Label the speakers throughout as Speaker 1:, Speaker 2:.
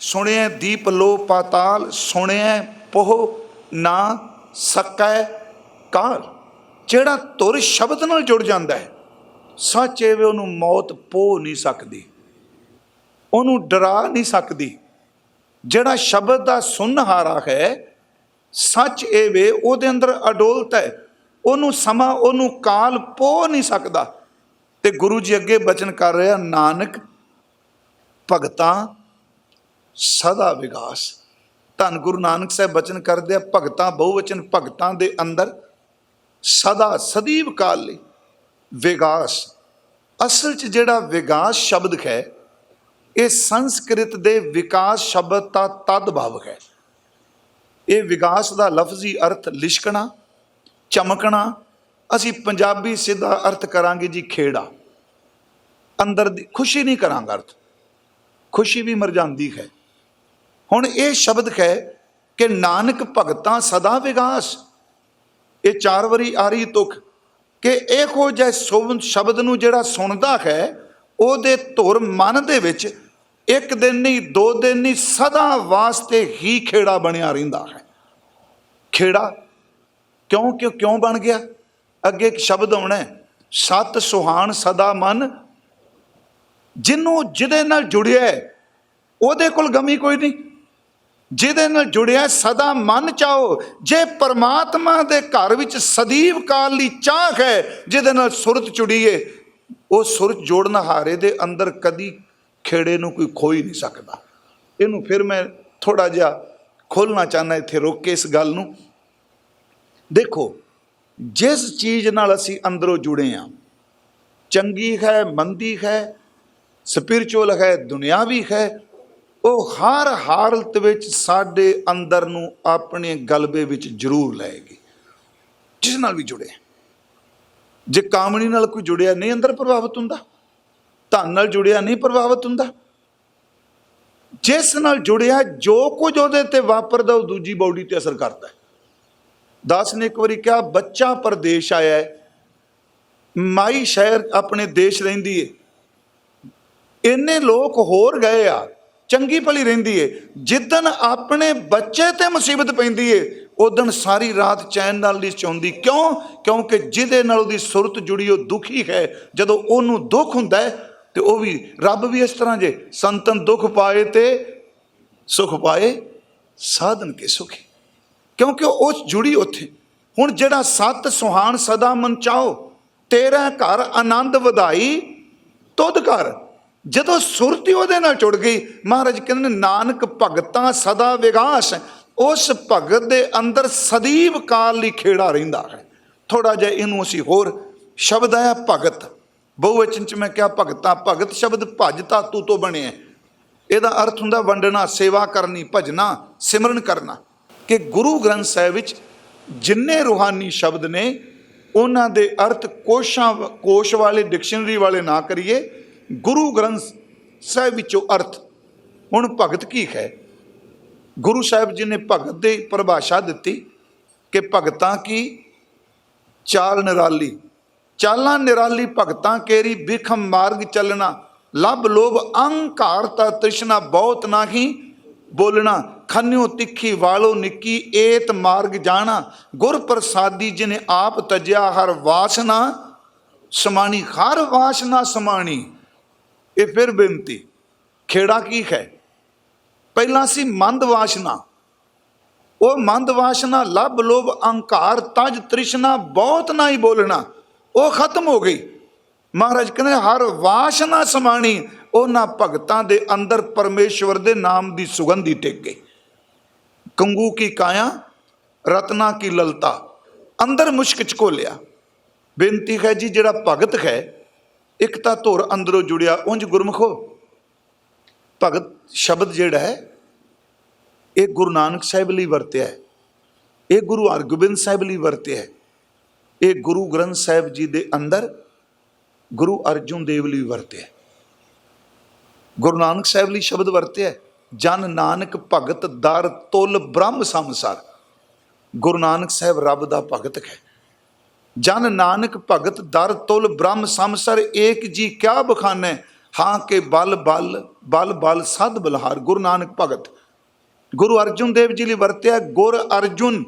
Speaker 1: ਸੁਣਿਐ ਦੀਪ ਲੋ ਪਾਤਾਲ, ਸੁਣਿਐ ਪੋਹ ਨਾ ਸਕੈ ਕਾਲ। ਜਿਹੜਾ ਤੁਰ ਸ਼ਬਦ ਨਾਲ ਜੁੜ ਜਾਂਦਾ ਹੈ, ਸੱਚ ਇਹ ਵੇ ਉਹਨੂੰ ਮੌਤ ਪੋ ਨਹੀਂ ਸਕਦੀ, ਉਹਨੂੰ ਡਰਾ ਨਹੀਂ ਸਕਦੀ। ਜਿਹੜਾ ਸ਼ਬਦ ਦਾ ਸੁਨਹਾਰਾ ਹੈ, ਸੱਚ ਇਹ ਵੇ ਉਹਦੇ ਅੰਦਰ ਅਡੋਲਤ ਹੈ, ਉਹਨੂੰ ਸਮਾਂ, ਉਹਨੂੰ ਕਾਲ ਪੋ ਨਹੀਂ ਸਕਦਾ। ਤੇ ਗੁਰੂ ਜੀ ਅੱਗੇ ਬਚਨ ਕਰ ਰਿਹਾ ਨਾਨਕ ਭਗਤਾਂ ਸਦਾ ਵਿਗਾਸ। ਧੰਨ ਗੁਰੂ ਨਾਨਕ ਸਾਹਿਬ ਬਚਨ ਕਰਦੇ ਆ, ਭਗਤਾਂ, ਬਹੁਵਚਨ ਭਗਤਾਂ ਦੇ ਅੰਦਰ ਸਦਾ ਸਦੀਵ ਕਾਲ ਲਈ ਵਿਗਾਸ। ਅਸਲ 'ਚ ਜਿਹੜਾ ਵਿਗਾਸ ਸ਼ਬਦ ਹੈ, ਇਹ ਸੰਸਕ੍ਰਿਤ ਦੇ ਵਿਕਾਸ ਸ਼ਬਦ ਦਾ ਤਦ ਭਾਵ ਹੈ। ਇਹ ਵਿਕਾਸ ਦਾ ਲਫ਼ਜ਼ੀ ਅਰਥ ਲਿਸ਼ਕਣਾ, ਚਮਕਣਾ, ਅਸੀਂ ਪੰਜਾਬੀ ਸਿੱਧਾ ਅਰਥ ਕਰਾਂਗੇ ਜੀ ਖੇੜਾ। ਅੰਦਰ ਦੀ ਖੁਸ਼ੀ ਨਹੀਂ ਕਰਾਂਗਾ ਅਰਥ, ਖੁਸ਼ੀ ਵੀ ਮਰ ਜਾਂਦੀ ਹੈ। ਹੁਣ ਇਹ ਸ਼ਬਦ ਹੈ ਕਿ ਨਾਨਕ ਭਗਤਾਂ ਸਦਾ ਵਿਗਾਸ। ਇਹ ਚਾਰ ਵਾਰੀ ਆ ਰਹੀ ਤੁਕ ਕਿ ਇਹੋ ਜਿਹੇ ਸੁਭਨ ਸ਼ਬਦ ਨੂੰ ਜਿਹੜਾ ਸੁਣਦਾ ਹੈ ਉਹਦੇ ਧੁਰ ਮਨ ਦੇ ਵਿੱਚ ਇੱਕ ਦਿਨ ਨਹੀਂ ਦੋ ਦਿਨ ਨਹੀਂ ਸਦਾ ਵਾਸਤੇ ਹੀ ਖੇੜਾ ਬਣਿਆ ਰਹਿੰਦਾ ਹੈ। ਖੇੜਾ ਕਿਉਂ ਕਿਉਂ ਕਿਉਂ ਬਣ ਗਿਆ? ਅੱਗੇ ਇੱਕ ਸ਼ਬਦ ਆਉਣਾ ਹੈ, ਸਤ ਸੁਹਾਣ ਸਦਾ ਮਨ। ਜਿਹਨੂੰ ਜਿਹਦੇ ਨਾਲ ਜੁੜਿਆ ਉਹਦੇ ਕੋਲ ਗਮੀ ਕੋਈ ਨਹੀਂ। ਜਿਹਦੇ ਨਾਲ ਜੁੜਿਆ ਸਦਾ ਮਨ ਚਾਹੋ ਜੇ ਪਰਮਾਤਮਾ ਦੇ ਘਰ ਵਿੱਚ ਸਦੀਵ ਕਾਲ ਲਈ ਚਾਹ ਹੈ, ਜਿਹਦੇ ਨਾਲ ਸੁਰਤ ਜੁੜੀਏ, ਉਹ ਸੁਰਤ ਜੋੜਨ ਹਾਰੇ ਦੇ ਅੰਦਰ ਕਦੀ ਖੇੜੇ ਨੂੰ ਕੋਈ ਖੋਈ ਨਹੀਂ ਸਕਦਾ। ਇਹਨੂੰ ਫਿਰ ਮੈਂ ਥੋੜਾ ਜਿਹਾ ਖੋਲਣਾ ਚਾਹੁੰਦਾ ਇੱਥੇ ਰੋਕ ਕੇ ਇਸ ਗੱਲ ਨੂੰ। ਦੇਖੋ, ਜਿਸ ਚੀਜ਼ ਨਾਲ ਅਸੀਂ ਅੰਦਰੋਂ ਜੁੜੇ ਆ ਚੰਗੀ ਹੈ, ਮੰਦੀ ਹੈ ਸਪਿਰਚੁਅਲ ਹੈ, ਦੁਨਿਆਵੀ ਹੈ ਉਹ ਹਰ ਹਾਲਤ ਵਿੱਚ ਸਾਡੇ ਅੰਦਰ ਨੂੰ ਆਪਣੇ ਗਲਬੇ ਵਿੱਚ ਜ਼ਰੂਰ ਲਏਗੀ। ਜਿਸ ਨਾਲ ਵੀ ਜੁੜੇ। ਜੇ ਕਾਮਣੀ ਨਾਲ ਕੋਈ ਜੁੜਿਆ ਨਹੀਂ, ਅੰਦਰ ਪ੍ਰਭਾਵਿਤ ਹੁੰਦਾ। ਧਨ ਨਾਲ ਜੁੜਿਆ ਨਹੀਂ, ਪ੍ਰਭਾਵਿਤ ਹੁੰਦਾ। ਜਿਸ ਨਾਲ ਜੁੜਿਆ, ਜੋ ਕੁਝ ਉਹਦੇ ਤੇ ਵਾਪਰਦਾ, ਉਹ ਦੂਜੀ ਬਾਡੀ ਤੇ ਅਸਰ ਕਰਦਾ ਦਾਸ ਨੇ ਇੱਕ ਵਾਰੀ ਕਿਹਾ, ਬੱਚਾ ਪਰਦੇਸ਼ ਆਇਆ ਹੈ। ਮਾਈ ਸ਼ਹਿਰ ਆਪਣੇ ਦੇਸ਼ ਰਹਿੰਦੀ ਏ। ਇੰਨੇ ਲੋਕ ਹੋਰ ਗਏ ਆ। ਚੰਗੀ ਭਲੀ ਰਹਿੰਦੀ ਏ। ਜਿੱਦਨ ਆਪਣੇ ਬੱਚੇ ਤੇ ਮੁਸੀਬਤ ਪੈਂਦੀ ਏ ਉਦਣ ਸਾਰੀ ਰਾਤ ਚੈਨ ਨਾਲ ਨਹੀਂ ਚੌਂਦੀ ਕਿਉਂ? ਕਿਉਂਕਿ ਜਿਹਦੇ ਨਾਲ ਉਹਦੀ ਸੁਰਤ ਜੁੜੀ, ਉਹ ਦੁਖੀ ਹੈ। ਜਦੋਂ ਉਹਨੂੰ ਦੁੱਖ ਹੁੰਦਾ ਹੈ ਤੇ ਉਹ ਵੀ ਰੱਬ ਵੀ ਇਸ ਤਰ੍ਹਾਂ ਜੇ, ਸੰਤਨ ਦੁੱਖ ਪਾਏ ਤੇ ਸੁਖ ਪਾਏ, ਸਾਧਨ ਕੇ ਸੁਖੀ। ਕਿਉਂਕਿ ਉਹ ਜੁੜੀ ਉੱਥੇ। ਹੁਣ ਜਿਹੜਾ ਸਤ ਸੁਹਾਣ ਸਦਾ ਮਨ ਚਾਓ ਤੇਰਾ ਘਰ ਆਨੰਦ ਵਧਾਈ, ਤੁਧ ਘਰ। ਜਦੋਂ ਸੁਰਤੀ ਉਹਦੇ ਨਾਲ ਜੁੜ ਗਈ, ਮਹਾਰਾਜ ਕਹਿੰਦੇ ਨੇ, ਨਾਨਕ ਭਗਤਾਂ ਸਦਾ ਵਿਗਾਸ ਉਸ ਭਗਤ ਦੇ ਅੰਦਰ ਸਦੀਵ ਕਾਲ ਲਈ ਖੇੜਾ ਰਹਿੰਦਾ ਹੈ। ਥੋੜਾ ਜਿਹਾ ਇਹਨੂੰ ਅਸੀਂ ਹੋਰ ਸ਼ਬਦ ਆਇਆ ਭਗਤ। ਬਹੁਵਚਨ ਚ ਮੈਂ ਕਿਹਾ, ਭਗਤਾਂ, ਭਗਤ ਸ਼ਬਦ ਭਜ ਧਾਤੂ ਤੋਂ ਬਣਿਆ ਇਹਦਾ ਅਰਥ ਹੁੰਦਾ ਵੰਡਣਾ, ਸੇਵਾ ਕਰਨੀ ਭਜਣਾ ਸਿਮਰਨ ਕਰਨਾ। ਕਿ ਗੁਰੂ ਗ੍ਰੰਥ ਸਾਹਿਬ ਵਿੱਚ ਜਿੰਨੇ ਰੂਹਾਨੀ ਸ਼ਬਦ ਨੇ, ਉਹਨਾਂ ਦੇ ਅਰਥ ਕੋਸ਼ਾਂ, ਕੋਸ਼ ਵਾਲੇ, ਡਿਕਸ਼ਨਰੀ ਵਾਲੇ ਨਾ ਕਰੀਏ। ਗੁਰੂ ਗ੍ਰੰਥ ਸਾਹਿਬ ਵਿੱਚੋਂ ਅਰਥ। ਹੁਣ ਭਗਤ ਕੀ ਹੈ? ਗੁਰੂ ਸਾਹਿਬ ਜੀ ਨੇ ਭਗਤ ਦੀ ਪਰਿਭਾਸ਼ਾ ਦਿੱਤੀ ਕਿ ਭਗਤਾਂ ਕੀ? ਚਾਲ ਨਿਰਾਲੀ। ਚਾਲਾਂ ਨਿਰਾਲੀ ਭਗਤਾਂ ਕੇਰੀ ਬਿਖਮ ਮਾਰਗ ਚੱਲਣਾ। ਲਬ ਲੋਭ ਅਹੰਕਾਰ ਤਾ ਤ੍ਰਿਸ਼ਨਾ ਬਹੁਤ ਨਾਹੀ ਬੋਲਣਾ। ਖੰਨਿਓ ਤਿੱਖੀ ਵਾਲੋ ਨਿੱਕੀ ਏਤ ਮਾਰਗ ਜਾਣਾ। ਗੁਰ ਪ੍ਰਸਾਦੀ ਜਿਨੇ ਆਪ ਤਜਿਆ ਹਰ ਵਾਸਨਾ। ਸਮਾਣੀ, ਹਰ ਵਾਸਨਾ ਸਮਾਣੀ। ਇਹ ਫਿਰ ਬੇਨਤੀ, ਖੇੜਾ ਕੀ ਹੈ? ਪਹਿਲਾਂ ਸੀ ਮੰਦ ਵਾਸ਼ਨਾ, ਉਹ ਮੰਦ ਵਾਸ਼ਨਾ ਲਬ ਲੋਭ, ਅਹੰਕਾਰ, ਤਜ, ਤ੍ਰਿਸ਼ਨਾ, ਬਹੁਤ ਨਾ ਹੀ ਬੋਲਣਾ, ਉਹ ਖਤਮ ਹੋ ਗਈ। ਮਹਾਰਾਜ ਕਹਿੰਦੇ, ਹਰ ਵਾਸ਼ਨਾ ਸਮਾਣੀ, ਉਹਨਾਂ ਭਗਤਾਂ ਦੇ ਅੰਦਰ ਪਰਮੇਸ਼ਵਰ ਦੇ ਨਾਮ ਦੀ ਸੁਗੰਧੀ ਟਿਕ ਗਈ। ਕੰਗੂ ਕੀ ਕਾਇਆ, ਰਤਨਾ ਕੀ ਲਲਤਾ, ਅੰਦਰ ਮੁਸ਼ਕ ਚ ਘੋਲਿਆ। ਬੇਨਤੀ ਹੈ ਜੀ, ਜਿਹੜਾ ਭਗਤ ਹੈ ਇੱਕ ਤਾਂ ਧੁਰ ਅੰਦਰੋਂ ਜੁੜਿਆ, ਉਂਝ ਗੁਰਮਖੋ। ਭਗਤ ਸ਼ਬਦ ਜਿਹੜਾ ਹੈ, ਇਹ ਗੁਰੂ ਨਾਨਕ ਸਾਹਿਬ ਲਈ ਵਰਤਿਆ ਹੈ। ਇਹ ਗੁਰੂ ਹਰਗੋਬਿੰਦ ਸਾਹਿਬ ਲਈ ਵਰਤਿਆ ਹੈ। ਇਹ ਗੁਰੂ ਗ੍ਰੰਥ ਸਾਹਿਬ ਜੀ ਦੇ ਅੰਦਰ ਗੁਰੂ ਅਰਜੁਨ ਦੇਵ ਲਈ ਵਰਤਿਆ ਹੈ। ਗੁਰੂ ਨਾਨਕ ਸਾਹਿਬ ਲਈ ਸ਼ਬਦ ਵਰਤਿਆ ਜਨ ਨਾਨਕ ਭਗਤ ਦਰ ਤੁਲ ਬ੍ਰਹਮ ਸੰਸਾਰ। ਗੁਰੂ ਨਾਨਕ ਸਾਹਿਬ ਰੱਬ ਦਾ ਭਗਤ ਹੈ। ਜਨ ਨਾਨਕ ਭਗਤ ਦਰ ਤੁਲ ਬ੍ਰਹਮ ਸੰਸਾਰ ਏਕ ਜੀ ਕਿਆ ਬਖਾਨੈ? ਹਾਂ ਕੇ ਬਲ ਬਲ ਬਲ ਬਲ ਸਦ ਬਲਹਾਰ। ਗੁਰੂ ਨਾਨਕ ਭਗਤ। ਗੁਰੂ ਅਰਜੁਨ ਦੇਵ ਜੀ ਲਈ ਵਰਤਿਆ ਗੁਰ ਅਰਜੁਨ।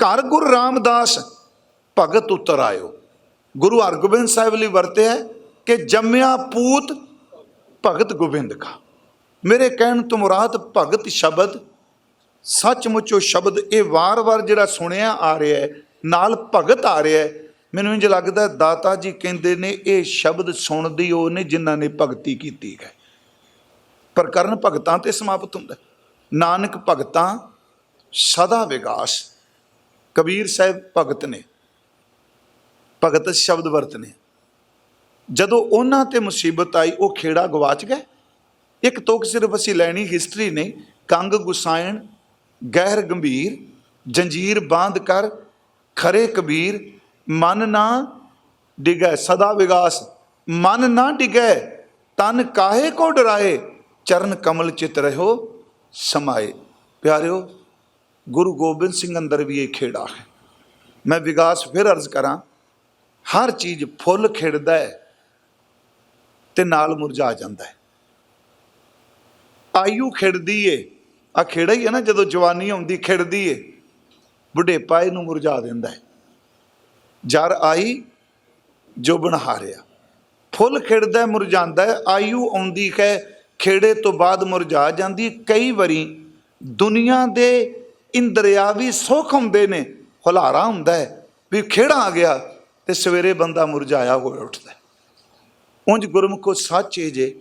Speaker 1: ਘਰ ਗੁਰ ਰਾਮਦਾਸ, ਭਗਤ ਉਤਰ ਆਇਓ। ਗੁਰੂ ਹਰਗੋਬਿੰਦ ਸਾਹਿਬ ਲਈ ਵਰਤਿਆ ਕਿ ਜੰਮਿਆ ਪੂਤ ਭਗਤ ਗੋਬਿੰਦ ਕਾ। ਮੇਰੇ ਕਹਿਣ ਤੋਂ ਮੁਰਾਦ ਭਗਤ ਸ਼ਬਦ, ਸੱਚਮੁੱਚ ਉਹ ਸ਼ਬਦ ਇਹ ਵਾਰ-ਵਾਰ ਜਿਹੜਾ ਸੁਣਿਆ ਆ ਰਿਹਾ ਹੈ ਨਾਲ ਭਗਤ ਆ ਰਿਹਾ ਹੈ। ਮੈਨੂੰ ਇੰਜ ਲੱਗਦਾ ਦਾਤਾ ਜੀ ਕਹਿੰਦੇ ਨੇ, ਇਹ ਸ਼ਬਦ ਸੁਣਦੀ ਉਹ ਨੇ ਜਿਨ੍ਹਾਂ ਨੇ ਭਗਤੀ ਕੀਤੀ ਹੈ। ਪ੍ਰਕਰਨ ਭਗਤਾਂ ਤੇ ਸਮਾਪਤ ਹੁੰਦਾ ਨਾਨਕ ਭਗਤਾਂ, ਸਦਾ ਵਿਗਾਸ। ਕਬੀਰ ਸਾਹਿਬ ਭਗਤ ਨੇ, ਭਗਤ ਸ਼ਬਦ ਵਰਤਨੇ ਜਦੋਂ ਉਹਨਾਂ ਤੇ ਮੁਸੀਬਤ ਆਈ, ਉਹ ਖੇੜਾ ਗਵਾਚ ਗਏ। ਇੱਕ ਤੁਕ ਸਿਰਫ ਅਸੀਂ ਲੈਣੀ ਹਿਸਟਰੀ ਨਹੀਂ। ਕੰਗ ਗੁਸਾਇਣ, ਗਹਿਰ ਗੰਭੀਰ, ਜੰਜੀਰ ਬਾਂਧ ਕਰ ਖਰੇ ਕਬੀਰ, ਮਨ ਨਾ ਡਿਗੈ, ਸਦਾ ਵਿਗਾਸ। ਮਨ ਨਾ ਡਿਗੈ, ਤਨ ਕਾਹੇ ਕੋ ਡਰਾਏ? ਚਰਨ ਕਮਲ ਚਿਤ ਰਹਿਓ, ਸਮਾਏ। ਪਿਆਰਿਓ, ਗੁਰੂ ਗੋਬਿੰਦ ਸਿੰਘ ਅੰਦਰ ਵੀ ਇਹ ਖੇੜਾ ਹੈ। ਮੈਂ ਵਿਗਾਸ ਫਿਰ ਅਰਜ਼ ਕਰਾਂ, ਹਰ ਚੀਜ਼ ਫੁੱਲ ਖਿੜਦਾ ਹੈ ਤੇ ਨਾਲ ਮੁਰਝਾ ਜਾਂਦਾ ਹੈ। ਆਯੂ ਖਿੜਦੀ ਏ। ਆ ਖੇੜਾ ਹੀ ਹੈ ਨਾ, ਜਦੋਂ ਜਵਾਨੀ ਆਉਂਦੀ ਖਿੜਦੀ ਏ। ਬੁਢੇਪਾ ਇਹਨੂੰ ਮੁਰਝਾ ਦਿੰਦਾ ਹੈ। ਜਰ ਆਈ ਜੋ ਹਾਰਿਆ ਫੁੱਲ ਖਿੜਦਾ ਹੈ, ਮੁਰਝਾਉਂਦਾ ਆਯੂ ਆਉਂਦੀ ਹੈ ਖੇੜੇ ਤੋਂ ਬਾਅਦ ਮੁਰਝਾ ਜਾਂਦੀ ਕਈ ਵਾਰੀ ਦੁਨੀਆ ਦੇ ਇੰਦਰਿਆਵੀ ਸੁੱਖ ਹੁੰਦੇ ਨੇ ਹੁਲਾਰਾ ਹੁੰਦਾ ਹੈ ਵੀ ਖੇੜਾ ਆ ਗਿਆ ਤੇ ਸਵੇਰੇ ਬੰਦਾ ਮੁਰਝਾਇਆ ਹੋਇਆ ਉੱਠਦਾ ਉਂਝ ਗੁਰਮੁਖੋ ਸੱਚ ਏ ਜੇ।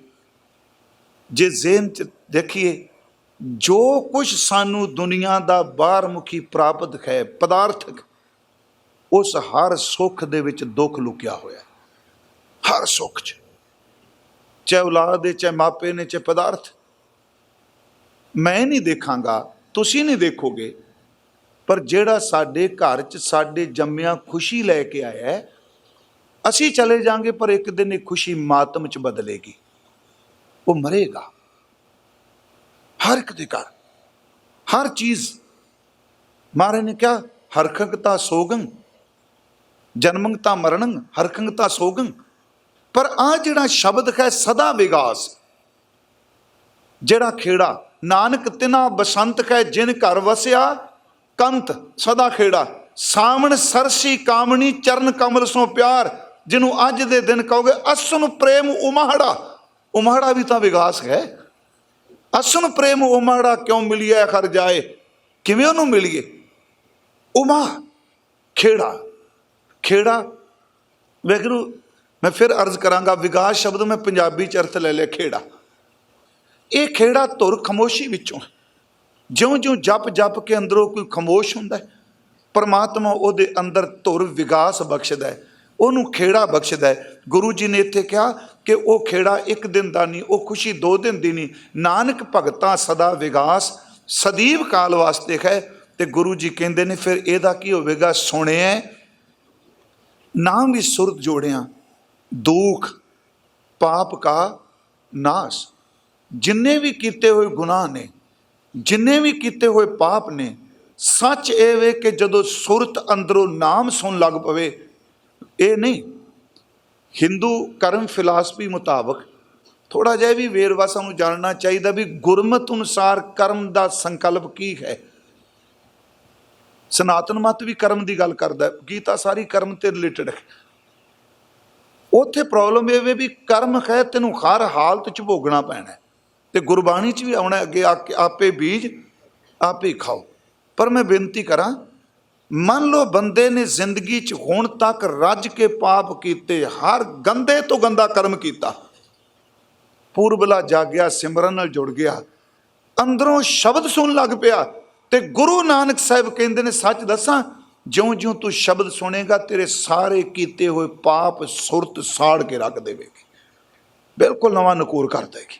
Speaker 1: ਜੇ ਜ਼ੇਨ ਚ ਦੇਖੀਏ ਜੋ ਕੁਝ ਸਾਨੂੰ ਦੁਨੀਆ ਦਾ ਬਾਹਰਮੁਖੀ ਪ੍ਰਾਪਤ ਹੈ, ਪਦਾਰਥਕ, ਉਸ ਹਰ ਸੁੱਖ ਦੇ ਵਿੱਚ ਦੁੱਖ ਲੁਕਿਆ ਹੋਇਆ ਹੈ। ਹਰ ਸੁੱਖ 'ਚ। ਚਾਹੇ ਔਲਾਦ ਹੈ ਚਾਹੇ ਮਾਪੇ ਨੇ, ਚਾਹੇ ਪਦਾਰਥ। ਮੈਂ ਨਹੀਂ ਦੇਖਾਂਗਾ, ਤੁਸੀਂ ਨਹੀਂ ਦੇਖੋਗੇ, ਪਰ ਜਿਹੜਾ ਸਾਡੇ ਘਰ 'ਚ ਸਾਡੇ ਜੰਮਿਆਂ ਖੁਸ਼ੀ ਲੈ ਕੇ ਆਇਆ ਹੈ, ਅਸੀਂ ਚਲੇ ਜਾਾਂਗੇ, ਪਰ ਇੱਕ ਦਿਨ ਇਹ ਖੁਸ਼ੀ ਮਾਤਮ 'ਚ ਬਦਲੇਗੀ। ਉਹ ਮਰੇਗਾ। ਹਰ ਇੱਕ ਦੇ ਘਰ। ਹਰ ਚੀਜ਼। ਮਹਾਰਾਜ ਨੇ ਕਿਹਾ ਹਰਖੰਗਤਾ ਸੋਗੰ ਜਨਮੰਗਤਾ ਮਰਣੰ ਹਰਖੰਗਤਾ ਸੋਗੰ। ਪਰ ਆ ਜਿਹੜਾ ਸ਼ਬਦ ਹੈ, ਸਦਾ ਵਿਗਾਸ। ਜਿਹੜਾ ਖੇੜਾ, ਨਾਨਕ ਤਿਨਾ ਬਸੰਤ ਹੈ ਜਿਨ ਘਰ ਵਸਿਆ, ਕੰਤ ਸਦਾ ਖੇੜਾ। ਸਾਵਣ ਸਰਸੀ ਕਾਮਣੀ, ਚਰਨ ਕਮਲ ਸੋ ਪਿਆਰ। ਜਿਹਨੂੰ ਅੱਜ ਦੇ ਦਿਨ ਕਹੋਗੇ ਅਸਨ ਪ੍ਰੇਮ ਉਮਾੜਾ ਉਮਾੜਾ ਵੀ ਤਾਂ ਵਿਗਾਸ ਹੈ। ਅਸਨ ਪ੍ਰੇਮ ਉਮਾੜਾ ਕਿਉਂ ਮਿਲਿਆ ਖਰ ਜਾਏ? ਕਿਵੇਂ ਉਹਨੂੰ ਮਿਲੀਏ? ਉਮਾ, ਖੇੜਾ ਖੇੜਾ। ਵੇਖਰੂ ਮੈਂ ਫਿਰ ਅਰਜ਼ ਕਰਾਂਗਾ ਵਿਕਾਸ ਸ਼ਬਦ ਮੈਂ ਪੰਜਾਬੀ ਚ ਅਰਥ ਲੈ ਲਿਆ, ਖੇੜਾ। ਇਹ ਖੇੜਾ ਧੁਰ ਖਮੋਸ਼ੀ ਵਿੱਚੋਂ ਹੈ। ਜਿਉਂ-ਜਿਉਂ ਜਪ ਜਪ ਕੇ ਅੰਦਰੋਂ ਕੋਈ ਖਮੋਸ਼ ਹੁੰਦਾ ਹੈ, ਪਰਮਾਤਮਾ ਉਹਦੇ ਅੰਦਰ ਧੁਰ ਵਿਕਾਸ ਬਖਸ਼ਦਾ ਹੈ। ਉਹਨੂੰ ਖੇੜਾ ਬਖਸ਼ਦਾ ਹੈ। ਗੁਰੂ ਜੀ ਨੇ ਇੱਥੇ ਕਿਹਾ ਕਿ ਉਹ ਖੇੜਾ ਇੱਕ ਦਿਨ ਦਾ ਨਹੀਂ, ਉਹ ਖੁਸ਼ੀ ਦੋ ਦਿਨ ਦੀ ਨਹੀਂ। ਨਾਨਕ ਭਗਤਾਂ ਸਦਾ ਵਿਗਾਸ, ਸਦੀਵ ਕਾਲ ਵਾਸਤੇ ਹੈ। ਤੇ ਗੁਰੂ ਜੀ ਕਹਿੰਦੇ ਨੇ, ਫਿਰ ਇਹਦਾ ਕੀ ਹੋਵੇਗਾ? ਸੁਣਿਆ ਨਾਮ ਵੀ ਸੁਰਤ ਜੋੜਿਆ। ਦੁੱਖ, ਪਾਪ ਕਾ ਨਾਸ਼। ਜਿੰਨੇ ਵੀ ਕੀਤੇ ਹੋਏ ਗੁਨਾਹ ਨੇ, ਜਿੰਨੇ ਵੀ ਕੀਤੇ ਹੋਏ ਪਾਪ ਨੇ, ਸੱਚ ਇਹ ਵੇ ਕਿ ਜਦੋਂ ਸੁਰਤ ਅੰਦਰੋਂ ਨਾਮ ਸੁਣ ਲੱਗ ਪਵੇ ਇਹ ਨਹੀਂ। ਹਿੰਦੂ ਕਰਮ ਫਿਲਾਸਫੀ ਮੁਤਾਬਕ ਥੋੜਾ ਜਿਹਾ ਵੀ ਵੇਰਵਾ ਸਾਨੂੰ ਜਾਣਨਾ ਚਾਹੀਦਾ ਵੀ ਗੁਰਮਤ ਅਨੁਸਾਰ ਕਰਮ ਦਾ ਸੰਕਲਪ ਕੀ ਹੈ। ਸਨਾਤਨ ਮਤ ਵੀ ਕਰਮ ਦੀ ਗੱਲ ਕਰਦਾ, ਗੀਤਾ ਸਾਰੀ ਕਰਮ ਤੇ ਰਿਲੇਟਡ ਹੈ। ਉੱਥੇ ਪ੍ਰੋਬਲਮ ਇਹ ਵੀ ਕਰਮ ਹੈ, ਤੈਨੂੰ ਹਰ ਹਾਲਤ ਚ ਭੋਗਣਾ ਪੈਣਾ ਹੈ। ਤੇ ਗੁਰਬਾਣੀ ਚ ਵੀ ਆਉਣਾ ਅੱਗੇ ਆ ਕੇ ਆਪੇ ਬੀਜ, ਆਪੇ ਖਾਓ। ਪਰ ਮੈਂ ਬੇਨਤੀ ਕਰਾਂ ਮੰਨ ਲਓ ਬੰਦੇ ਨੇ ਜ਼ਿੰਦਗੀ ਚ ਹੁਣ ਤੱਕ ਰੱਜ ਕੇ ਪਾਪ ਕੀਤੇ, ਹਰ ਗੰਦੇ ਤੋਂ ਗੰਦਾ ਕਰਮ ਕੀਤਾ। ਪੂਰਬਲਾ ਜਾਗਿਆ ਸਿਮਰਨ ਨਾਲ ਜੁੜ ਗਿਆ। ਅੰਦਰੋਂ ਸ਼ਬਦ ਸੁਣ ਲੱਗ ਪਿਆ ਤੇ ਗੁਰੂ ਨਾਨਕ ਸਾਹਿਬ ਕਹਿੰਦੇ ਨੇ, ਸੱਚ ਦੱਸਾਂ, ਜਿਉਂ-ਜਿਉਂ ਤੂੰ ਸ਼ਬਦ ਸੁਣੇਗਾ, ਤੇਰੇ ਸਾਰੇ ਕੀਤੇ ਹੋਏ ਪਾਪ ਸੁਰਤ ਸਾੜ ਕੇ ਰੱਖ ਦੇਵੇਗੀ। ਬਿਲਕੁਲ ਨਵਾਂ ਨਕੂਰ ਕਰ ਦੇਗੀ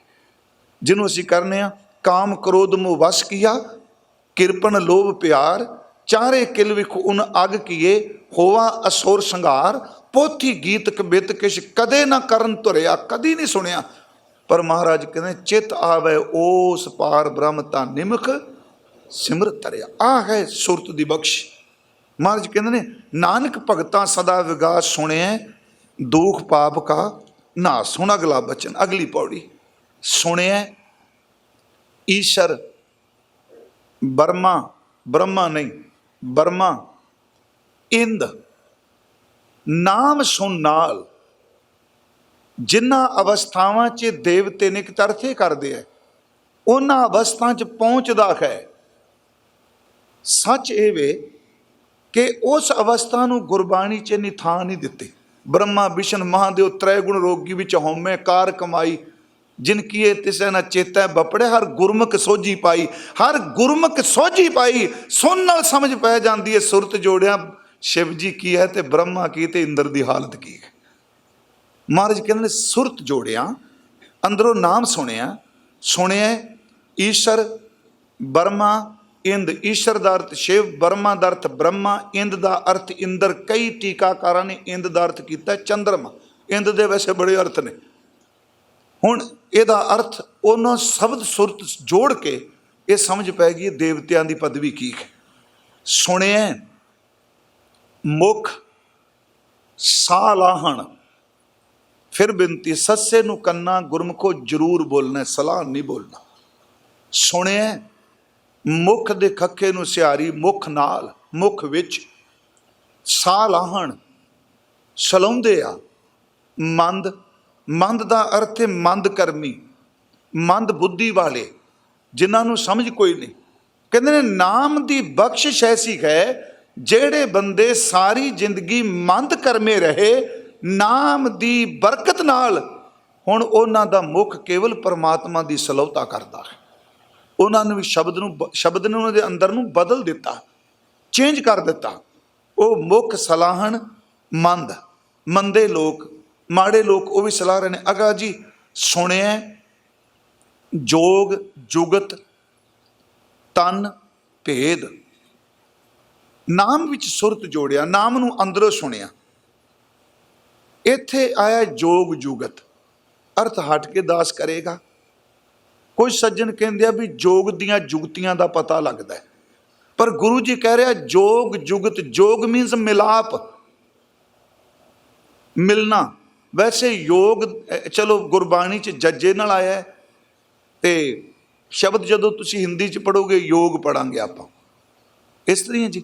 Speaker 1: ਜਿਹਨੂੰ ਅਸੀਂ ਕਰਨੇ ਆ, ਕਾਮ ਕ੍ਰੋਧ ਮੋਹ ਵਸ ਕੀਆ, ਕਿਰਪਨ ਲੋਭ ਪਿਆਰ ਚਾਰੇ ਕਿਲ ਵਿਖ ਉਨ ਅਗ ਕੀਏ, ਹੋਵਾ ਅਸੁਰ ਸੰਘਾਰ, ਪੋਥੀ ਗੀਤ ਕਬਿਤ ਕਿਛ ਕਦੇ ਨਾ ਕਰਨ ਤੁਰਿਆ ਕਦੀ ਨਹੀਂ ਸੁਣਿਆ। ਪਰ ਮਹਾਰਾਜ ਕਹਿੰਦੇ, ਚਿਤ ਆਵੇ ਉਸ ਪਾਰ ਬ੍ਰਹਮ ਤਾਂ ਨਿਮਖ ਸਿਮਰਤ ਤਰਿਆ ਆ ਹੈ ਸੁਰਤ ਦੀ ਬਖਸ਼ ਮਹਾਰਾਜ ਕਹਿੰਦੇ ਨੇ, ਨਾਨਕ ਭਗਤਾਂ ਸਦਾ ਵਿਗਾਸ ਸੁਣਿਆ ਦੁਖ ਪਾਪ ਕਾ ਨਾ ਸੁਣ ਅਗਲਾ ਬਚਨ, ਅਗਲੀ ਪੌੜੀ। ਸੁਣਿਆ ਈਸ਼ਰ, ਬਰਮਾ, ਬ੍ਰਹਮਾ ਨਹੀਂ ਬਰਮਾ, ਇੰਦ, ਨਾਮ ਸੁਣ ਨਾਲ, ਜਿਨ੍ਹਾਂ ਅਵਸਥਾਵਾਂ 'ਚ ਦੇਵਤੇ ਨਿਕ ਤਰਥੇ ਕਰਦੇ ਆ ਉਹਨਾਂ ਅਵਸਥਾ 'ਚ ਪਹੁੰਚਦਾ ਹੈ। ਸੱਚ ਇਹ ਵੇ ਕਿ ਉਸ ਅਵਸਥਾ ਨੂੰ ਗੁਰਬਾਣੀ 'ਚ ਨਿਥਾਂ ਨਹੀਂ ਦਿੱਤੇ। ਬ੍ਰਹਮਾ ਵਿਸ਼ਨ, ਮਹਾਦੇਵ ਤ੍ਰੈ ਗੁਣ ਰੋਗੀ ਵਿੱਚ ਹਉਮੈ, ਕਾਰ ਕਮਾਈ ਜਿਨ ਕੀਏ ਤਿਸੈ ਨ ਚੇਤੈ ਬਪੜੇ, ਹਰ ਗੁਰਮੁਖ ਸੋਝੀ ਪਾਈ। ਹਰ ਗੁਰਮੁਖ ਸੋਝੀ ਪਾਈ, ਸੁਣ ਨਾਲ ਸਮਝ ਪੈ ਜਾਂਦੀ ਹੈ ਸੁਰਤ ਜੋੜਿਆ, ਸ਼ਿਵ ਜੀ ਕੀ ਹੈ ਤੇ ਬ੍ਰਹਮਾ ਕੀ ਤੇ ਇੰਦਰ ਦੀ ਹਾਲਤ ਕੀ ਹੈ? ਮਹਾਰਾਜ ਕਹਿੰਦੇ ਨੇ, ਸੁਰਤ ਜੋੜਿਆ, ਅੰਦਰੋਂ ਨਾਮ ਸੁਣਿਆ ਸੁਣਿਆ ਈਸ਼ਰ ਬਰਮਾ ਇੰਦ, ਈਸ਼ਰ ਦਾ ਅਰਥ ਸ਼ਿਵ ਬਰਮਾ ਦਾ ਅਰਥ ਬ੍ਰਹਮਾ, ਇੰਦ ਦਾ ਅਰਥ ਇੰਦਰ, ਕਈ ਟੀਕਾਕਾਰਾਂ ਨੇ ਇੰਦ ਦਾ ਅਰਥ ਕੀਤਾ ਚੰਦਰਮਾ। ਇੰਦ ਦੇ ਵੈਸੇ ਬੜੇ ਅਰਥ ਨੇ। ਹੁਣ ਇਹਦਾ ਅਰਥ ਉਹਨਾਂ ਸ਼ਬਦ ਸੁਰਤ ਜੋੜ ਕੇ ਇਹ ਸਮਝ ਪੈ ਗਈ ਦੇਵਤਿਆਂ ਦੀ ਪਦਵੀ ਕੀ ਹੈ। ਸੁਣਿਆ ਮੁਖ ਸਾਲਾਹਣ। ਫਿਰ ਬੇਨਤੀ, ਸੱਸੇ ਨੂੰ ਕੰਨਾ ਗੁਰਮੁਖੋ ਜ਼ਰੂਰ ਬੋਲਣਾ, ਸਲਾਹ ਨਹੀਂ ਬੋਲਣਾ। ਸੁਣਿਆ ਮੁਖ ਦੇ ਖੱਖੇ ਨੂੰ ਸਿਆਰੀ, ਮੁਖ ਨਾਲ, ਮੁਖ ਵਿੱਚ ਸਾਹ ਲਾਹਣ ਸਲਾਉਂਦੇ ਆ, ਮੰਦ ਮੰਦ ਦਾ ਅਰਥ ਹੈ ਮੰਦ ਕਰਮੀ, ਮੰਦ ਬੁੱਧੀ ਵਾਲੇ, ਜਿਨ੍ਹਾਂ ਨੂੰ ਸਮਝ ਕੋਈ ਨਹੀਂ। ਕਹਿੰਦੇ ਨੇ, ਨਾਮ ਦੀ ਬਖਸ਼ਿਸ਼ ਐਸੀ ਹੈ, ਜਿਹੜੇ ਬੰਦੇ ਸਾਰੀ ਜ਼ਿੰਦਗੀ ਮੰਦ ਕਰਮੇ ਰਹੇ, ਨਾਮ ਦੀ ਬਰਕਤ ਨਾਲ ਹੁਣ ਉਹਨਾਂ ਦਾ ਮੁਖ ਕੇਵਲ ਪਰਮਾਤਮਾ ਦੀ ਸਲੌਤਾ ਕਰਦਾ ਹੈ। ਉਹਨਾਂ ਨੂੰ ਵੀ ਸ਼ਬਦ ਨੂੰ ਬ- ਸ਼ਬਦ ਨੇ ਉਹਨਾਂ ਦੇ ਅੰਦਰ ਨੂੰ ਬਦਲ ਦਿੱਤਾ, ਚੇਂਜ ਕਰ ਦਿੱਤਾ। ਉਹ ਮੁੱਖ ਸਲਾਹਣ ਮੰਦ, ਮੰਦੇ ਲੋਕ ਮਾੜੇ ਲੋਕ ਉਹ ਵੀ ਸਲਾਹ ਰਹੇ ਨੇ। ਅਗਾ ਜੀ, ਸੁਣਿਆ ਜੋਗ, ਜੁਗਤ, ਤਨ, ਭੇਦ। ਨਾਮ ਵਿੱਚ ਸੁਰਤ ਜੋੜਿਆ, ਨਾਮ ਨੂੰ ਅੰਦਰੋਂ ਸੁਣਿਆ। ਇੱਥੇ ਆਇਆ ਜੋਗ, ਜੁਗਤ। ਅਰਥ ਹਟ ਕੇ ਦਾਸ ਕਰੇਗਾ। ਕੋਈ ਸੱਜਣ ਕਹਿੰਦੇ ਆ ਵੀ ਜੋਗ ਦੀਆਂ ਜੁਗਤੀਆਂ ਦਾ ਪਤਾ ਲੱਗਦਾ ਪਰ ਗੁਰੂ ਜੀ ਕਹਿ ਰਿਹਾ, ਜੋਗ, ਜੁਗਤ, ਜੋਗ ਮੀਨਸ ਮਿਲਾਪ। ਮਿਲਣਾ। ਵੈਸੇ ਯੋਗ ਚਲੋ ਗੁਰਬਾਣੀ ਚ ਜੱਜੇ ਨਾਲ ਆਇਆ ਹੈ, ਤੇ ਸ਼ਬਦ ਜਦੋਂ ਤੁਸੀਂ ਹਿੰਦੀ ਚ ਪੜੋਗੇ ਯੋਗ ਪੜਾਂਗੇ ਆਪਾਂ। ਇਸ ਤਰ੍ਹਾਂ ਜੀ।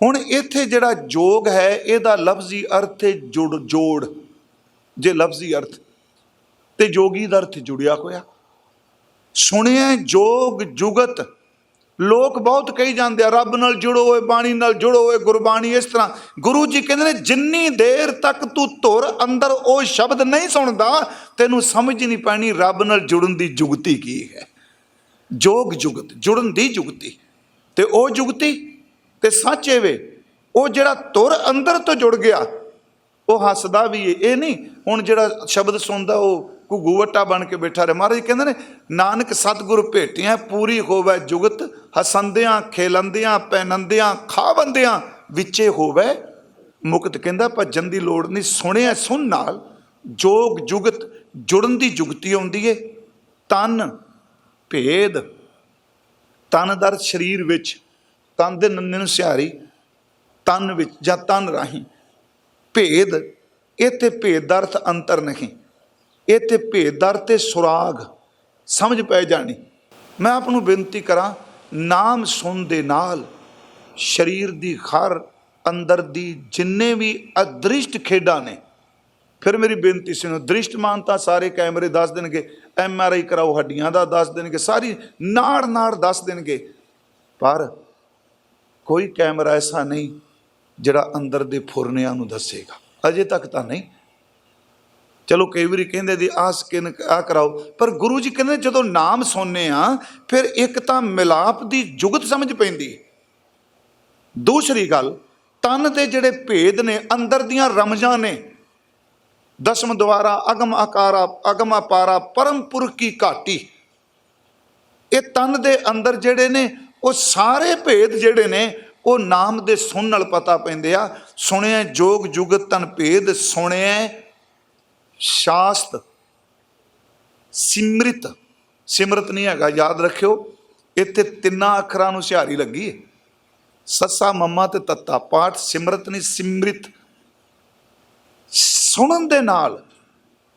Speaker 1: ਹੁਣ ਇੱਥੇ ਜਿਹੜਾ ਯੋਗ ਹੈ, ਇਹਦਾ ਲਫ਼ਜ਼ੀ ਅਰਥ ਹੈ ਜੁੜ, ਜੋੜ। ਜੇ ਲਫ਼ਜ਼ੀ ਅਰਥ, ਤੇ ਜੋਗੀ ਦਾ ਅਰਥ ਜੁੜਿਆ ਹੋਇਆ। ਸੁਣਿਆ ਜੋਗ ਜੁਗਤ ਲੋਕ ਬਹੁਤ ਕਹੀ ਜਾਂਦੇ ਆ, ਰੱਬ ਨਾਲ ਜੁੜੋ ਓਏ ਬਾਣੀ ਨਾਲ ਜੁੜੋ ਓਏ ਗੁਰਬਾਣੀ ਇਸ ਤਰ੍ਹਾਂ। ਗੁਰੂ ਜੀ ਕਹਿੰਦੇ ਨੇ, ਜਿੰਨੀ ਦੇਰ ਤੱਕ ਤੂੰ ਧੁਰ ਅੰਦਰ ਉਹ ਸ਼ਬਦ ਨਹੀਂ ਸੁਣਦਾ, ਤੈਨੂੰ ਸਮਝ ਨਹੀਂ ਪੈਣੀ ਰੱਬ ਨਾਲ ਜੁੜਨ ਦੀ ਜੁਗਤੀ ਕੀ ਹੈ। ਜੋਗ ਜੁਗਤ, ਜੁੜਨ ਦੀ ਜੁਗਤੀ। ਤੇ ਉਹ ਜੁਗਤੀ, ਤੇ ਸੱਚ ਇਹ ਵੇ, ਉਹ ਜਿਹੜਾ ਤੁਰ ਅੰਦਰ ਤੋਂ ਜੁੜ ਗਿਆ, ਉਹ ਹੱਸਦਾ ਵੀ ਇਹ ਨਹੀਂ ਹੁਣ ਜਿਹੜਾ ਸ਼ਬਦ ਸੁਣਦਾ, ਉਹ ਘੁੱਗੂ ਵੱਟਾ ਬਣ ਕੇ ਬੈਠਾ ਰਹੇ। ਮਹਾਰਾਜ ਕਹਿੰਦੇ ਨੇ, ਨਾਨਕ ਸਤਿਗੁਰ ਭੇਟਿਆ, ਪੂਰੀ ਹੋਵੇ ਜੁਗਤ, ਹਸੰਦਿਆਂ, ਖੇਲੰਦਿਆਂ ਪੈਨੰਦਿਆਂ ਖਾਵੰਦਿਆਂ, ਵਿੱਚੇ ਹੋਵੇ ਮੁਕਤ। ਕਹਿੰਦਾ, ਭੱਜਣ ਦੀ ਲੋੜ ਨਹੀਂ, ਸੁਣਿਆ ਸੁਣ ਨਾਲ, ਜੋਗ ਜੁਗਤ, ਜੁੜਨ ਦੀ ਜੁਗਤੀ ਆਉਂਦੀ ਏ। ਤਨ ਭੇਦ, ਤਨ ਦਰ ਸਰੀਰ ਵਿੱਚ, ਤਨ ਦੇ ਨੰਨੇ ਨੂੰ ਸਿਹਾਰੀ, ਤਨ ਵਿੱਚ ਜਾਂ ਤਨ ਰਾਹੀਂ ਭੇਦ ਇੱਥੇ ਭੇਦ ਦਾ ਅਰਥ ਅੰਤਰ ਨਹੀਂ। ਇੱਥੇ ਭੇਦ ਦਾ ਅਰਥ ਸੁਰਾਗ। ਸਮਝ ਪੈ ਜਾਣੀ। ਮੈਂ ਆਪ ਨੂੰ ਬੇਨਤੀ ਕਰਾਂ, ਨਾਮ ਸੁਣ ਦੇ ਨਾਲ ਸਰੀਰ ਦੀ ਖਰ ਅੰਦਰ ਦੀ ਜਿੰਨੇ ਵੀ ਅਦ੍ਰਿਸ਼ਟ ਖੇਡਾਂ ਨੇ, ਫਿਰ ਮੇਰੀ ਬੇਨਤੀ ਸੁਣੋ, ਦ੍ਰਿਸ਼ਟਮਾਨ ਤਾਂ ਸਾਰੇ ਕੈਮਰੇ ਦੱਸ ਦੇਣਗੇ, ਐਮ ਆਰ ਆਈ ਕਰਾਓ, ਹੱਡੀਆਂ ਦਾ ਦੱਸ ਦੇਣਗੇ, ਸਾਰੀ ਨਾੜ ਨਾੜ ਦੱਸ ਦੇਣਗੇ। ਪਰ ਕੋਈ ਕੈਮਰਾ ਐਸਾ ਨਹੀਂ ਜਿਹੜਾ ਅੰਦਰ ਦੇ ਫੁਰਨਿਆਂ ਨੂੰ ਦੱਸੇਗਾ। ਅਜੇ ਤੱਕ ਤਾਂ ਨਹੀਂ। ਚਲੋ ਕਈ ਵਾਰੀ ਕਹਿੰਦੇ ਦੀ ਆਹ ਸਕਿਨ ਆ ਕਰਾਓ। ਪਰ ਗੁਰੂ ਜੀ ਕਹਿੰਦੇ ਜਦੋਂ ਨਾਮ ਸੁਣਨੇ ਆ, ਫਿਰ ਇੱਕ ਤਾਂ ਮਿਲਾਪ ਦੀ ਜੁਗਤ ਸਮਝ ਪੈਂਦੀ ਦੂਸਰੀ ਗੱਲ, ਤਨ ਦੇ ਜਿਹੜੇ ਭੇਦ ਨੇ, ਅੰਦਰ ਦੀਆਂ ਰਮਜਾਂ ਨੇ, ਦਸਮ ਦੁਆਰਾ, ਅਗਮ ਆਕਾਰਾ, ਅਗਮ ਅਪਾਰਾ, ਪਰਮ ਪੁਰਖ ਕੀ ਘਾਟੀ। ਇਹ ਤਨ ਦੇ ਅੰਦਰ ਜਿਹੜੇ ਨੇ, ਉਹ ਸਾਰੇ ਭੇਦ ਜਿਹੜੇ ਨੇ, ਉਹ ਨਾਮ ਦੇ ਸੁਣ ਨਾਲ ਪਤਾ ਪੈਂਦੇ ਆ। ਸੁਣਿਆ ਜੋਗ ਜੁਗਤ ਤਨ ਭੇਦ, ਸੁਣਿਆ ਸ਼ਾਸਤ, ਸਿਮਰਿਤ। ਸਿਮਰਤ ਨਹੀਂ ਹੈਗਾ, ਯਾਦ ਰੱਖਿਓ, ਇੱਥੇ ਤਿੰਨਾਂ ਅੱਖਰਾਂ ਨੂੰ ਸਿਹਾਰੀ ਲੱਗੀ ਹੈ। ਸੱਸਾ, ਮੰਮਾ ਤੇ ਤੱਤਾ, ਪਾਠ ਸਿਮਰਤ ਨਹੀਂ, ਸਿਮਰਿਤ। ਸੁਣਨ ਦੇ ਨਾਲ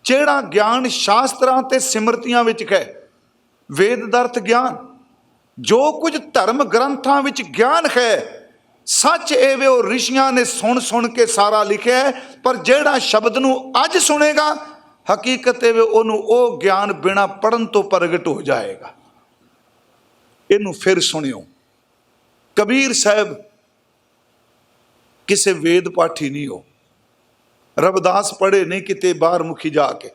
Speaker 1: ਜਿਹੜਾ ਗਿਆਨ ਸ਼ਾਸਤਰਾਂ ਤੇ ਸਿਮਰਤੀਆਂ ਵਿੱਚ ਹੈ ਵੇਦ ਦਰਥ ਗਿਆਨ। ਜੋ ਕੁਝ ਧਰਮ ਗ੍ਰੰਥਾਂ ਵਿੱਚ ਗਿਆਨ ਹੈ ਸੱਚ ਇਹ ਵੇ ਉਹ ਰਿਸ਼ੀਆਂ ਨੇ ਸੁਣ ਸੁਣ ਕੇ ਸਾਰਾ ਲਿਖਿਆ ਹੈ, ਪਰ ਜਿਹੜਾ ਸ਼ਬਦ ਨੂੰ ਅੱਜ ਸੁਣੇਗਾ ਹਕੀਕਤ ਇਹ ਵੇ ਉਹਨੂੰ ਉਹ ਗਿਆਨ ਬਿਨਾ ਪੜਨ ਤੋਂ ਪ੍ਰਗਟ ਹੋ ਜਾਏਗਾ। ਇਹਨੂੰ ਫਿਰ ਸੁਣਿਓ। ਕਬੀਰ ਸਾਹਿਬ ਕਿਸੇ ਵੇਦ ਪਾਠੀ ਨਹੀਂ ਹੋ। ਰਬਦਾਸ ਪੜ੍ਹੇ ਨਹੀਂ ਕਿਤੇ ਬਾਹਰ ਮੁਖੀ ਜਾ ਕੇ।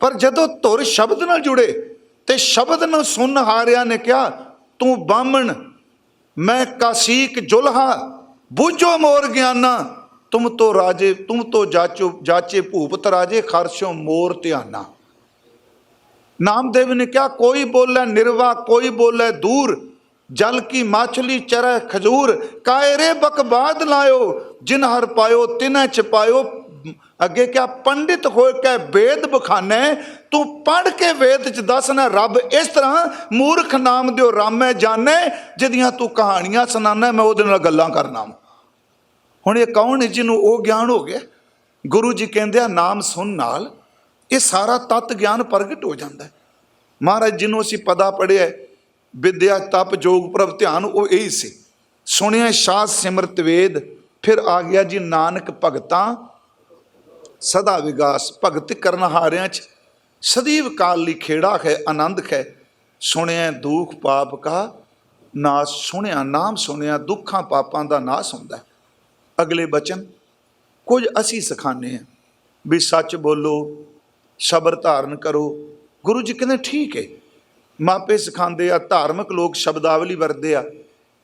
Speaker 1: ਪਰ ਜਦੋਂ ਧੁਰ ਸ਼ਬਦ ਨਾਲ ਜੁੜੇ ਤੇ ਸ਼ਬਦ ਨੂੰ ਸੁਣ ਹਾਰਿਆ ਨੇ ਕਿਹਾ ਤੂੰ ਬਾਹਮਣ ਮੈਂ ਕਾਸੀਕ ਜੁਲਹਾ, ਬੂਝੋ ਮੋਰ ਗਿਆਨਾ, ਤੁਮ ਤੋ ਰਾਜੇ, ਤੁਮ ਤੋ ਜਾਚੋ, ਜਾਚੇ ਭੂਪਤ ਰਾਜੇ, ਖਰਸ਼ੋ ਮੋਰ ਧਿਆਨਾ। ਨਾਮਦੇਵ ਨੇ ਕਿਹਾ, ਕੋਈ ਬੋਲੇ ਨਿਰਵਾ, ਕੋਈ ਬੋਲੇ ਦੂਰ, ਜਲ ਕੀ ਮਾਛਲੀ ਚਰੈ ਖਜੂਰ, ਕਾਇਰੇ ਬਕਬਾਦ ਲਾਇਓ, ਜਿਨ ਹਰ ਪਾਇਓ ਤਿਨੈ ਛਪਾਇਓ ਅੱਗੇ ਕਿਹਾ, ਪੰਡਿਤ ਹੋ ਕੇ ਵੇਦ ਬਖਾਨੇ, ਤੂੰ ਪੜ ਕੇ ਵੇਦ ਚ ਦੱਸ ਨਾ ਰੱਬ ਇਸ ਤਰ੍ਹਾਂ ਮੂਰਖ ਨਾਮ ਦਿਓ, ਰਾਮੈ ਜਾਣੇ, ਜਿਹਦੀਆਂ ਤੂੰ ਕਹਾਣੀਆਂ ਸੁਣਾਣਾ ਮੈਂ ਉਹਦੇ ਨਾਲ ਗੱਲਾਂ ਕਰਨਾ ਵਾਂ। ਹੁਣ ਇਹ ਕੌਣ ਹੈ ਜਿਹਨੂੰ ਉਹ ਗਿਆਨ ਹੋ ਗਿਆ? ਗੁਰੂ ਜੀ ਕਹਿੰਦੇ ਆ, ਨਾਮ ਸੁਣ ਨਾਲ, ਇਹ ਸਾਰਾ ਤਤ ਗਿਆਨ ਪ੍ਰਗਟ ਹੋ ਜਾਂਦਾ ਹੈ। ਮਹਾਰਾਜ ਜਿਹਨੂੰ ਅਸੀਂ ਪਦਾ ਪੜਿਆ ਵਿਦਿਆ, ਤਪ, ਜੋਗ, ਪ੍ਰਭ, ਧਿਆਨ, ਉਹ ਇਹੀ ਸੀ। ਸੁਣਿਆ, ਸ਼ਾਹ ਸਿਮਰਤ ਵੇਦ ਫਿਰ ਆ ਗਿਆ ਜੀ, ਨਾਨਕ ਭਗਤਾਂ ਸਦਾ ਵਿਗਾਸ, ਭਗਤ ਕਰਨ ਹਾਰਿਆਂ ਚ। ਸਦੀਵ ਕਾਲ ਲਈ ਖੇੜਾ ਹੈ, ਆਨੰਦ ਹੈ। ਸੁਣਿਆ ਦੁਖ ਪਾਪ ਕਾ ਨਾਸ, ਸੁਣਿਆ ਨਾਮ ਸੁਣਿਆ ਦੁੱਖਾਂ ਪਾਪਾਂ ਦਾ ਨਾਸ ਹੁੰਦਾ ਹੈ। ਅਗਲੇ ਬਚਨ, ਕੁਝ ਅਸੀਂ ਸਿਖਾਣੇ ਆ ਵੀ ਸੱਚ ਬੋਲੋ, ਸ਼ਬਰ ਧਾਰਨ ਕਰੋ। ਗੁਰੂ ਜੀ ਕਹਿੰਦੇ, ਠੀਕ ਹੈ ਮਾਪੇ ਸਿਖਾਉਂਦੇ ਆ, ਧਾਰਮਿਕ ਲੋਕ ਸ਼ਬਦਾਵਲੀ ਵਰਤਦੇ ਆ।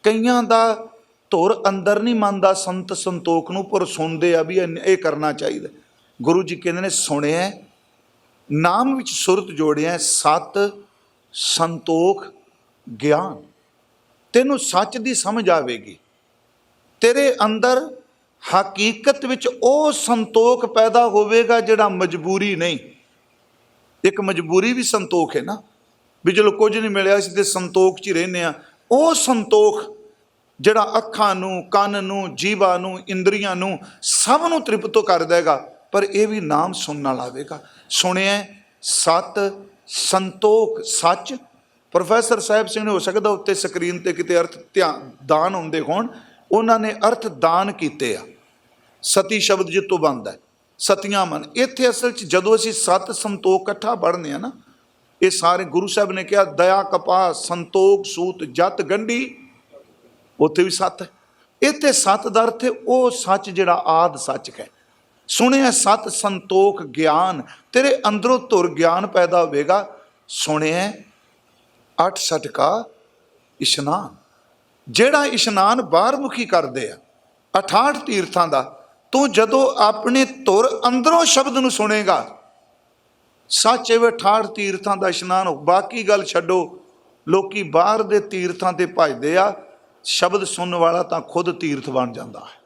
Speaker 1: ਕਈਆਂ ਦਾ ਧੁਰ ਅੰਦਰ ਨਹੀਂ ਮੰਨਦਾ, ਸੰਤ ਸੰਤੋਖ ਨੂੰ ਪਰ ਸੁਣਦੇ ਆ ਵੀ ਇਹ ਇਹ ਕਰਨਾ ਚਾਹੀਦਾ ਗੁਰੂ ਜੀ ਕਹਿੰਦੇ ਨੇ, ਸੁਣਿਆ ਨਾਮ ਵਿੱਚ ਸੁਰਤ ਜੋੜਿਆ ਸਤ ਸੰਤੋਖ ਗਿਆਨ। ਤੈਨੂੰ ਸੱਚ ਦੀ ਸਮਝ ਆਵੇਗੀ। ਤੇਰੇ ਅੰਦਰ ਹਕੀਕਤ ਵਿੱਚ ਉਹ ਸੰਤੋਖ ਪੈਦਾ ਹੋਵੇਗਾ ਜਿਹੜਾ ਮਜਬੂਰੀ ਨਹੀਂ। ਇੱਕ ਮਜਬੂਰੀ ਵੀ ਸੰਤੋਖ ਹੈ ਨਾ। ਵੀ ਜਦੋਂ ਕੁਝ ਨਹੀਂ ਮਿਲਿਆ, ਅਸੀਂ ਤੇ ਸੰਤੋਖ 'ਚ ਹੀ ਰਹਿੰਦੇ ਆ ਉਹ ਸੰਤੋਖ ਜਿਹੜਾ ਅੱਖਾਂ ਨੂੰ, ਕੰਨ ਨੂੰ, ਜੀਵਾ ਨੂੰ, ਇੰਦਰੀਆਂ ਨੂੰ ਸਭ ਨੂੰ ਤ੍ਰਿਪਤ ਕਰ ਦੇਗਾ ਪਰ ਇਹ ਵੀ ਨਾਮ ਸੁਣਨ ਨਾਲ ਆਵੇਗਾ ਸੁਣਿਆ ਸਤ ਸੰਤੋਖ, ਸੱਚ। ਪ੍ਰੋਫੈਸਰ ਸਾਹਿਬ ਸਿੰਘ ਨੇ ਹੋ ਸਕਦਾ ਉੱਤੇ ਸਕਰੀਨ ਤੇ ਕਿਤੇ ਅਰਥ ਧਿਆਨ ਦਾਨ ਹੁੰਦੇ ਹੋਣ। ਉਹਨਾਂ ਨੇ ਅਰਥ ਦਾਨ ਕੀਤੇ ਆ। ਸਤੀ ਸ਼ਬਦ ਜਿੱਤੋਂ ਬਣਦਾ ਹੈ। ਸਤੀਆਂ ਮਨ। ਇੱਥੇ ਅਸਲ 'ਚ ਜਦੋਂ ਅਸੀਂ ਸਤ ਸੰਤੋਖ ਇਕੱਠਾ ਪੜ੍ਹਨੇ ਆ ਨਾ, ਇਹ ਸਾਰੇ ਗੁਰੂ ਸਾਹਿਬ ਨੇ ਕਿਹਾ, ਦਇਆ ਕਪਾ ਸੰਤੋਖ, ਸੂਤ, ਜਤ, ਗੰਢੀ। ਉੱਥੇ ਵੀ ਸੱਤ ਹੈ। ਇੱਥੇ ਸੱਤ ਦਾ ਅਰਥ ਉਹ ਸੱਚ ਜਿਹੜਾ ਆਦ ਸੱਚ ਹੈ ਸੁਣਿਆ ਸਤ ਸੰਤੋਖ ਗਿਆਨ, ਤੇਰੇ ਅੰਦਰੋਂ ਧੁਰ ਗਿਆਨ ਪੈਦਾ ਹੋਵੇਗਾ। ਸੁਣਿਆ ਅੱਠ ਸੱਟ ਕਾ ਇਸ਼ਨਾਨ। ਜਿਹੜਾ ਇਸ਼ਨਾਨ ਬਾਹਰ ਮੁਖੀ ਕਰਦੇ ਆ 68 ਤੀਰਥਾਂ ਦਾ, ਤੂੰ ਜਦੋਂ ਆਪਣੇ ਧੁਰ ਅੰਦਰੋਂ ਸ਼ਬਦ ਨੂੰ ਸੁਣੇਗਾ, ਸੱਚ ਇਹ 68 ਤੀਰਥਾਂ ਦਾ ਇਸ਼ਨਾਨ ਹੋ, ਬਾਕੀ ਗੱਲ ਛੱਡੋ, ਲੋਕੀ ਬਾਹਰ ਦੇ ਤੀਰਥਾਂ ਤੇ ਭਜਦੇ ਆ, ਸ਼ਬਦ ਸੁਣਨ ਵਾਲਾ ਤਾਂ ਖੁਦ ਤੀਰਥ ਬਣ ਜਾਂਦਾ ਹੈ।